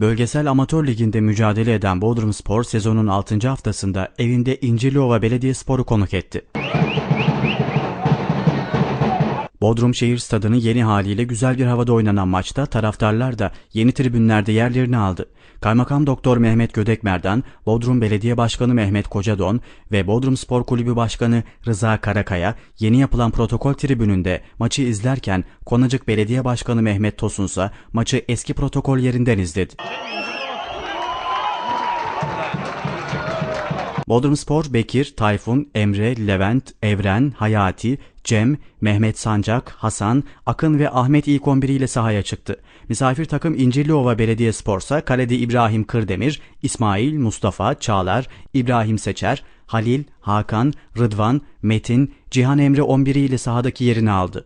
Bölgesel Amatör Ligi'nde mücadele eden Bodrumspor sezonun 6. haftasında evinde İncirliova Belediyespor'u konuk etti. Bodrum Şehir Stadı'nın yeni haliyle güzel bir havada oynanan maçta taraftarlar da yeni tribünlerde yerlerini aldı. Kaymakam Doktor Mehmet Gödekmer'den Bodrum Belediye Başkanı Mehmet Kocadon ve Bodrum Spor Kulübü Başkanı Rıza Karakaya yeni yapılan protokol tribününde maçı izlerken Konacık Belediye Başkanı Mehmet Tosunsa maçı eski protokol yerinden izledi. Bodrumspor, Bekir, Tayfun, Emre, Levent, Evren, Hayati, Cem, Mehmet Sancak, Hasan, Akın ve Ahmet ilk 11 ile sahaya çıktı. Misafir takım İncirliova Belediyespor'sa kalede İbrahim Kırdemir, İsmail, Mustafa, Çağlar, İbrahim Seçer, Halil, Hakan, Rıdvan, Metin, Cihan Emre 11 ile sahadaki yerini aldı.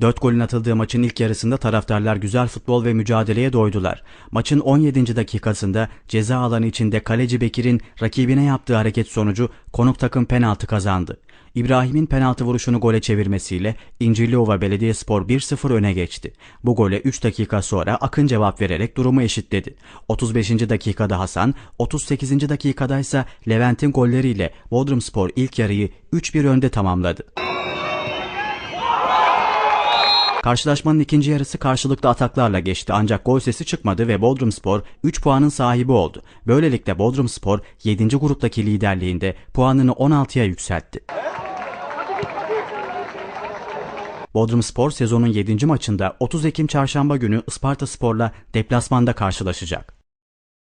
4 golün atıldığı maçın ilk yarısında taraftarlar güzel futbol ve mücadeleye doydular. Maçın 17. dakikasında ceza alanı içinde kaleci Bekir'in rakibine yaptığı hareket sonucu konuk takım penaltı kazandı. İbrahim'in penaltı vuruşunu gole çevirmesiyle İncirliova Belediyespor 1-0 öne geçti. Bu gole 3 dakika sonra Akın cevap vererek durumu eşitledi. 35. dakikada Hasan, 38. dakikada ise Levent'in golleriyle Bodrumspor ilk yarıyı 3-1 önde tamamladı. Karşılaşmanın ikinci yarısı karşılıklı ataklarla geçti ancak gol sesi çıkmadı ve Bodrumspor 3 puanın sahibi oldu. Böylelikle Bodrumspor 7. gruptaki liderliğinde puanını 16'ya yükseltti. Bodrumspor sezonun 7. maçında 30 Ekim çarşamba günü Isparta Spor'la deplasmanda karşılaşacak.